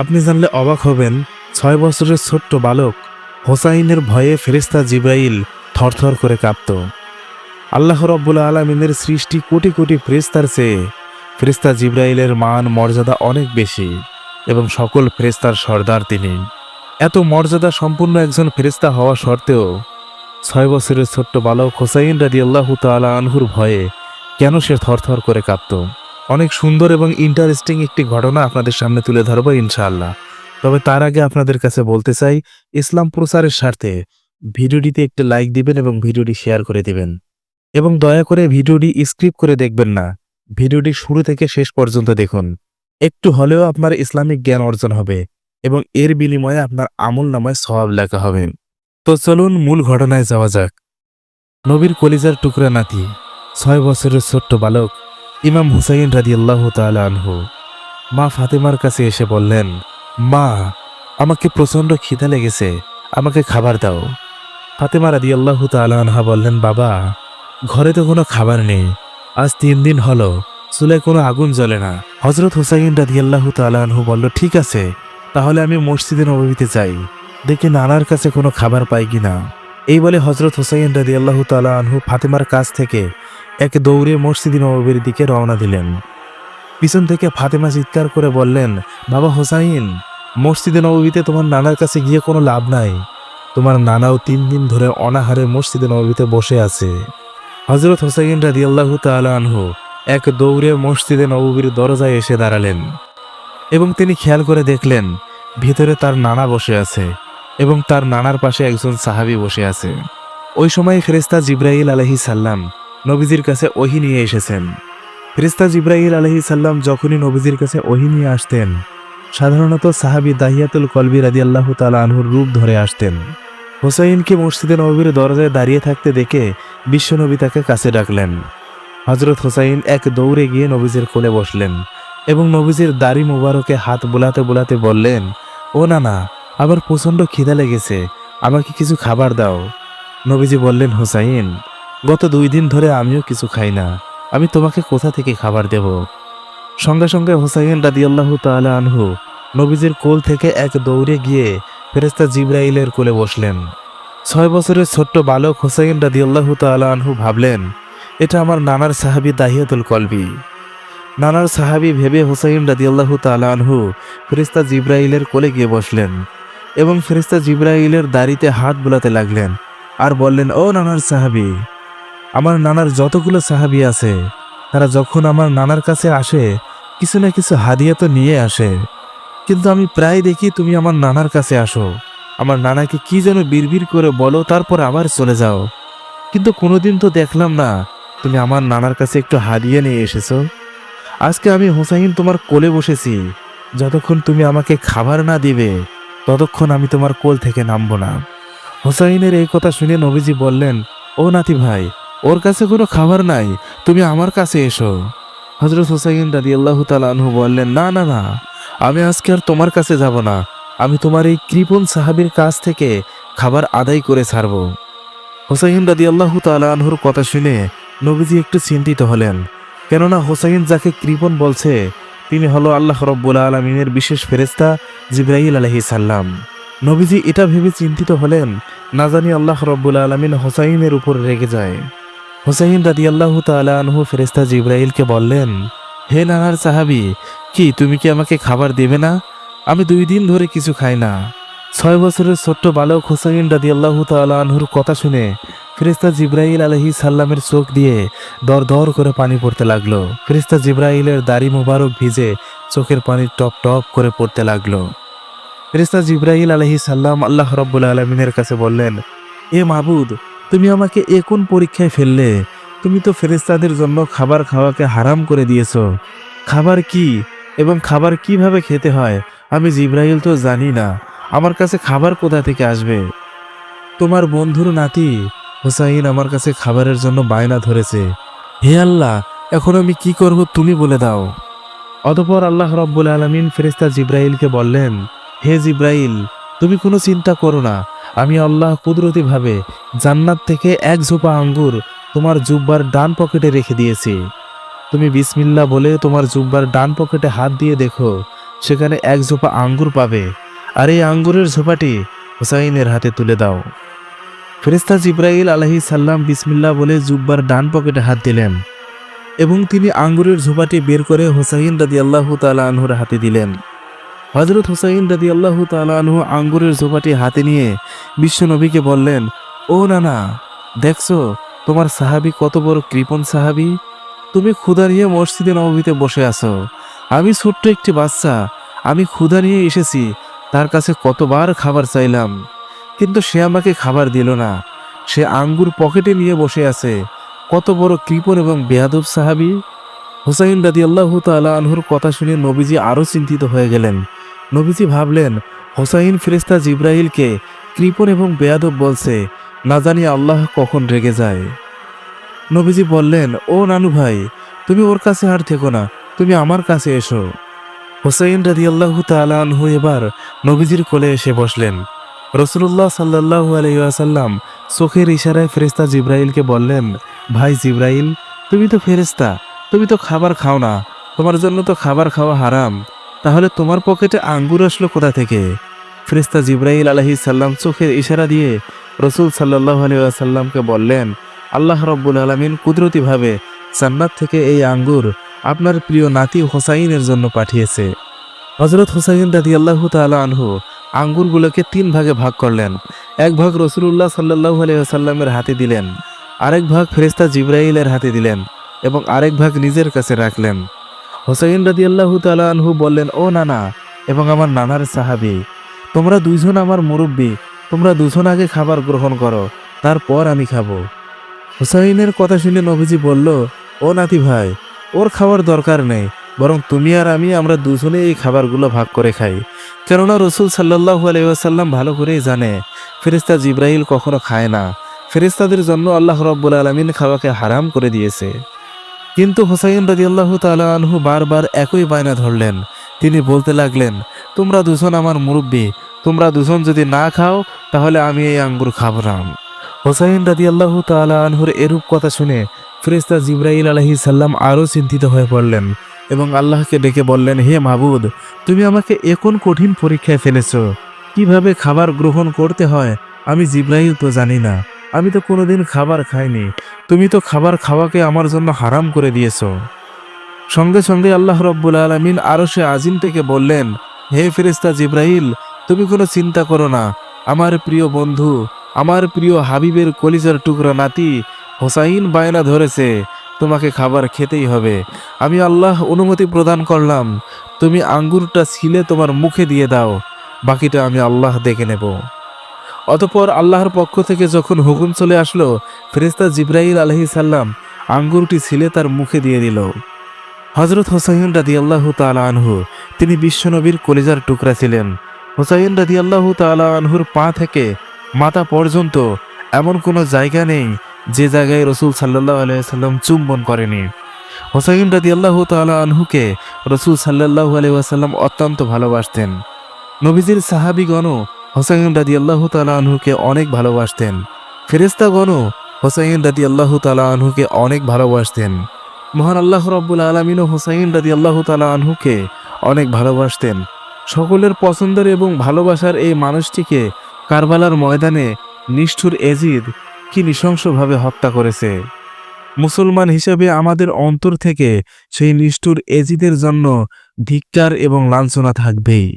আপনি জানলে অবাক হবেন, ছয় বছরের ছোট্ট বালক হোসাইনের ভয়ে ফেরেস্তা জিব্রাইল থরথর করে কাঁপত। আল্লাহ রব্বুল আলমিনের সৃষ্টি কোটি কোটি ফেরেস্তার চেয়ে ফেরেস্তা জিব্রাইলের মান, মর্যাদা অনেক বেশি এবং সকল ফেরেস্তার সর্দার তিনি। এত মর্যাদা সম্পূর্ণ একজন ফেরেস্তা হওয়া সত্ত্বেও ছয় বছরের ছোট্ট বালক হোসাইন রাদি আল্লাহ তালা আনহুর ভয়ে কেন সে থরথর করে কাঁপত? অনেক সুন্দর এবং ইন্টারেস্টিং একটি ঘটনা আপনাদের সামনে তুলে ধরবো ইনশাআল্লাহ। তবে তার আগে আপনাদের কাছে বলতে চাই, ইসলাম প্রচারের স্বার্থে ভিডিওটিতে একটি লাইক দিবেন এবং ভিডিওটি শেয়ার করে দিবেন। এবং দয়া করে ভিডিওটি স্ক্রিপ্ট করে দেখবেন না। ভিডিওটি শুরু থেকে শেষ পর্যন্ত দেখুন। একটু হলেও আপনার ইসলামিক জ্ঞান অর্জন হবে এবং এর বিনিময়ে আপনার আমল নামায় সওয়াব লেখা হবে। তো চলুন মূল ঘটনায় যাওয়া যাক। নবীর কলিজার টুকরা নাতি, ছয় বছরের ছোট্ট বালক ইমাম হুসাইন রাজি আল্লাহ আনহু, মা ফাতেমার কাছে এসে বললেন, মা, আমাকে প্রচণ্ড খিদা লেগেছে, আমাকে খাবার দাও। ফাতেমা রাদি আল্লাহ আনহা বললেন, বাবা, ঘরে তো কোনো খাবার নেই, আজ তিন দিন হলো চুলায় কোনো আগুন জ্বলে না। হজরত হুসাইন রাদি আল্লাহ আনহু বলল, ঠিক আছে, তাহলে আমি মসজিদে নবীতে যাই, দেখি নানার কাছে কোনো খাবার পাই কিনা। এই বলে হজরত হুসাইন রাদি আল্লাহ আনহু ফাতেমার কাছ থেকে এক দৌড়ে মসজিদ নবীর দিকে রওনা দিলেন। পিছন থেকে ফাতেমা চিৎকার করে বললেন, বাবা হোসাইন, মসজিদে নবীতে তোমার নানার কাছে গিয়ে কোনো লাভ নাই। তোমার নানাও তিন দিন ধরে অনাহারে মসজিদে নবীতে বসে আছে। হজরত হোসাইন রাদি আল্লাহ আনহু এক দৌড়ে মসজিদে নবীর দরজায় এসে দাঁড়ালেন এবং তিনি খেয়াল করে দেখলেন, ভিতরে তার নানা বসে আছে এবং তার নানার পাশে একজন সাহাবি বসে আছে। ওই সময় ফেরেস্তা জিব্রাইল আলহি সাল্লাম নবীজির কাছে ওহি নিয়ে এসেছেন। ফেরেস্তা জিব্রাইল আলহি সাল্লাম যখনই নবীজির কাছে ওহি নিয়ে আসতেন, সাধারণত সাহাবি দাহিয়াতুল কলবি রাদি আল্লাহ তালা আনহুর রূপ ধরে আসতেন। হোসাইনকে মসজিদে নবীর দরজায় দাঁড়িয়ে থাকতে দেখে বিশ্বনবী তাকে কাছে ডাকলেন। হজরত হোসাইন এক দৌড়ে গিয়ে নবীজির কোলে বসলেন এবং নবীজির দাড়ি মোবারকে হাত বোলাতে বোলাতে বললেন, ও না না আবার প্রচণ্ড খিদা লেগেছে, আমাকে কিছু খাবার দাও। নবীজি বললেন, হোসাইন গত দুই দিন ধরে আমিও কিছু খাই না। আমি তোমাকে কোথা থেকে খাবার দেব? সঙ্গে সঙ্গে হোসাইন রাদিয়াল্লাহ তাআলা আনহু নবীজির কোল থেকে এক দৌড়ে গিয়ে ফেরেস্তা জিব্রাইলের কোলে বসলেন। ছয় বছরের ছোট্ট বালক হোসাইন রাদিয়াল্লাহ তাআলা আনহু ভাবলেন, এটা আমার নানার সাহাবি দাহিয়াতুল কলবি। নানার সাহাবি ভেবে হোসাইন রাদিয়াল্লাহ তালা আনহু ফেরেস্তা জিব্রাইলের কোলে গিয়ে বসলেন এবং ফেরেস্তা জিব্রাইলের দাড়িতে হাত বোলাতে লাগলেন আর বললেন, ও নানার সাহাবি আমার নানার যতগুলো সাহাবি আছে, তারা যখন আমার নানার কাছে আসে, কিছু না কিছু হাদিয়া তো নিয়ে আসে। কিন্তু আমি প্রায় দেখি তুমি আমার নানার কাছে আসো। আমার নানাকে কি যেন বিড়বিড় করে বলো, তারপর আবার চলে যাও। কিন্তু কোনোদিন তো দেখলাম না, তুমি আমার নানার কাছে একটু হাদিয়া নিয়ে এসেছ। আজকে আমি হোসাইন তোমার কোলে বসেছি। যতক্ষণ তুমি আমাকে খাবার না দিবে, ততক্ষণ আমি তোমার কোল থেকে নামবো না। হোসাইনের এই কথা শুনে নবীজি বললেন, ও নাতি ভাই ওর কাছে কোনো খাবার নাই, তুমি আমার কাছে এসো। হজরত হোসাইন রাদি আল্লাহ আনহু বললেন, না না না, আমি আজকে আর তোমার কাছে যাব না। আমি তোমার এই কৃপণ সাহাবির কাছ থেকে খাবার আদায় করে ছাড়ব। হোসাইন রাদি আল্লাহ আনহুর কথা শুনে নবীজি একটু চিন্তিত হলেন। কেননা হোসাইন যাকে কৃপণ বলছে, তিনি হলো আল্লাহ রব্বুল আলমিনের বিশেষ ফেরেস্তা জিব্রাহিল আলহি সাল্লাম নবীজি এটা ভেবে চিন্তিত হলেন, না জানি আল্লাহ রব্বুল আলমিন হোসাইনের উপর রেগে যায়। হোসাইন রাদি আল্লাহ আনহু ফেরেস্তা জিব্রাইলকে বললেন, হে নানার সাহাবি, কি তুমি কি আমাকে খাবার দেবে না? আমি দুই দিন ধরে কিছু খাই না। ছয় বছরের ছোট্ট বালক হোসাইন রাদি আল্লাহ আনহুর কথা শুনে ফেরিস্তা জিব্রাইল আলহি সাল্লামের চোখ দিয়ে দর দর করে পানি পড়তে লাগল। ফেরিস্তা জিব্রাইলের দাড়ি মোবারক ভিজে চোখের পানি টপ টপ করে পড়তে লাগল। ফেরিস্তা জিব্রাইল আলহি সাল্লাম আল্লাহ রব্বুল আলমিনের কাছে বললেন, এ মাহবুদ তুমি আমাকে এ কোন পরীক্ষায় ফেললে? তুমি তো ফেরিস্তাদের জন্য খাবার খাওয়াকে হারাম করে দিয়েছ। খাবার কি? এবং খাবার কীভাবে খেতে হয়? আমি জিব্রাইল তো জানি না। আমার কাছে খাবার কোথা থেকে আসবে? তোমার বন্ধুর নাতি হোসাইন আমার কাছে খাবারের জন্য বায়না ধরেছে। হে আল্লাহ, এখন আমি কি করব তুমি বলে দাও। অতপর আল্লাহ রব্বুল আলমিন ফেরিস্তা জিব্রাইলকে বললেন, হে জিব্রাইল, তুমি কোনো চিন্তা করো না। আমি আল্লাহ কুদরতিভাবে জান্নাত থেকে এক ঝোপা আঙ্গুর তোমার জুব্বার ডান পকেটে রেখে দিয়েছি। তুমি বিসমিল্লা বলে তোমার জুব্বার ডান পকেটে হাত দিয়ে দেখো, সেখানে এক ঝোপা আঙ্গুর পাবে। আর এই আঙ্গুরের ঝোপাটি হোসাইনের হাতে তুলে দাও। ফেরেস্তা জিব্রাইল আলহি সাল্লাম বিসমিল্লা বলে জুব্বার ডান পকেটে হাত দিলেন এবং তিনি আঙ্গুরের ঝোপাটি বের করে হোসাইন রাদি আল্লাহ তালা আনহুর হাতে দিলেন। হজরত হোসাইন রাদি আল্লাহ তালা আনহু আঙ্গুরের ঝোপাটি হাতে নিয়ে বিশ্বনবীকে বললেন, ও নানা, দেখছ তোমার সাহাবি কত বড় কৃপণ সাহাবি? তুমি ক্ষুদা নিয়ে মসজিদে নবমীতে বসে আছো। আমি ছোট্ট একটি বাচ্চা, আমি ক্ষুধা নিয়ে এসেছি, তার কাছে কতবার খাবার চাইলাম। কিন্তু সে আমাকে খাবার দিল না। সে আঙ্গুর পকেটে নিয়ে বসে আছে। কত বড় কৃপণ এবং বেয়াদব সাহাবি? হুসাইন রাদি আল্লাহ তালা আনহুর কথা শুনে নবীজি আরও চিন্তিত হয়ে গেলেন। নবীজি ভাবলেন, হোসাইন ফেরেস্তা জিব্রাহিলকে কৃপণ এবং বেয়াদব বলছে, না জানি আল্লাহ কখন রেগে যায়। নবীজি বললেন, ও নানু ভাই, তুমি ওর কাছে আর থেকো না, তুমি আমার কাছে এসো। হোসাইন রাদি আল্লাহ তালানহু এবার নবীজির কোলে এসে বসলেন। রসুল্লাহ সাল্লাহ আলহিহাসাল্লাম চোখের ইশারায় ফেরেস্তা জিব্রাইলকে বললেন, ভাই জিব্রাইল, তুমি তো ফেরেস্তা তুমি তো খাবার খাও না, তোমার জন্য তো খাবার খাওয়া হারাম। তাহলে তোমার পকেটে আঙ্গুর আসলো কোথা থেকে? ফেরেস্তা জিব্রাইল আলহি সাল্লাম চোখের ইশারা দিয়ে রসুল সাল্লাহ আলহিহাসাল্লামকে বললেন, আল্লাহ রব্বুল আলমিন কুদরতিভাবে জান্নাত থেকে এই আঙ্গুর আপনার প্রিয় নাতি হোসাইনের জন্য পাঠিয়েছে। হজরত হোসাইন রাদি আল্লাহ তালা আনহু আঙ্গুরগুলোকে তিন ভাগে ভাগ করলেন। এক ভাগ রসুল্লাহ সাল্লাহ আলহিহাসাল্লামের হাতে দিলেন, আরেক ভাগ ফেরেস্তা জিব্রাইলের হাতে দিলেন এবং আরেক ভাগ নিজের কাছে রাখলেন। হোসাইন রাদি আল্লাহ আনহু বললেন, ও নানা এবং আমার নানার সাহাবি, তোমরা দুইজন আমার মুরব্বী, তোমরা দুজন আগে খাবার গ্রহণ করো, তারপর আমি খাব। হুসাইনের কথা শুনে নবীজি বলল, ও নাতি ভাই, ওর খাওয়ার দরকার নেই, বরং তুমি আর আমি আমরা দুজনে এই খাবারগুলো ভাগ করে খাই। কেননা রসুল সাল্লাহু আলাইসাল্লাম ভালো করেই জানে ফেরিস্তা জিব্রাহিল কখনো খায় না। ফেরিস্তাদের জন্য আল্লাহ রব্বুল আলমিন খাওয়াকে হারাম করে দিয়েছে। কিন্তু হোসাইন রাজি আল্লাহ আনহু বারবার একই বায়না ধরলেন। তিনি বলতে লাগলেন, তোমরা দুজন আমার মুরব্বী, তোমরা দুজন যদি না খাও, তাহলে আমি এই আঙ্গুর খাব না। হোসাইন রাজি আল্লাহ তালা আনহুর এরূপ কথা শুনে ফেরেস্তা জিব্রাইল আলহি সাল্লাম আরও চিন্তিত হয়ে পড়লেন এবং আল্লাহকে ডেকে বললেন, হে মাবুদ, তুমি আমাকে এখন কঠিন পরীক্ষায় ফেলেছ? কীভাবে খাবার গ্রহণ করতে হয়? আমি জিব্রাইল তো জানি না। আমি তো কোনোদিন খাবার খাইনি। তুমি তো খাবার খাওয়াকে আমার জন্য হারাম করে দিয়েছ। সঙ্গে সঙ্গে আল্লাহ রব্বুল আলমিন আরও সে আজিম থেকে বললেন, হে ফেরেস্তা জিব্রাইল, তুমি কোনো চিন্তা করো না। আমার প্রিয় বন্ধু, আমার প্রিয় হাবিবের কলিজার টুকরা নাতি হোসাইন বায়না ধরেছে, তোমাকে খাবার খেতেই হবে। আমি আল্লাহ অনুমতি প্রদান করলাম, তুমি আঙ্গুরটা ছিলে তোমার মুখে দিয়ে দাও, বাকিটা আমি আল্লাহ দেখে নেব। অতপর আল্লাহর পক্ষ থেকে যখন হুকুম চলে আসলো ফেরেস্তা জিব্রাইল আলহি সাল্লাম আঙ্গুরটি ছিলে তার মুখে দিয়ে দিল। হজরত হোসাইন রাদি আল্লাহ তালা আনহু, তিনি বিশ্বনবীর কলিজার টুকরা ছিলেন। হোসাইন রাদি আল্লাহ তালা আনহুর পা থেকে মাথা পর্যন্ত এমন কোনো জায়গা নেই যে জায়গায় রসুল সাল্লাহ আলাইসাল্লাম চুম্বন করেনি। হোসাইন রাদি আল্লাহ তালা আনহুকে রসুল সাল্লাহ আলাইসাল্লাম অত্যন্ত ভালোবাসতেন। নবীজির সাহাবিগণও হোসাইন রাদি আল্লাহ তালা আনহুকে অনেক ভালোবাসতেন। ফেরেস্তাগণও হোসাইন রাদি আল্লাহ তালা আনহুকে অনেক ভালোবাসতেন। মহান আল্লাহ রব্বুল আলমিনও হোসাইন রাদি আল্লাহ তালা আনহুকে অনেক ভালোবাসতেন। সকলের পছন্দের এবং ভালোবাসার এই মানুষটিকে কারবালার ময়দানে নিষ্ঠুর এজিদ কি নৃশংসভাবে হত্যা করেছে। মুসলমান হিসেবে আমাদের অন্তর থেকে সেই নিষ্ঠুর এজিদের জন্য ধিক্কার এবং লাঞ্ছনা থাকবেই।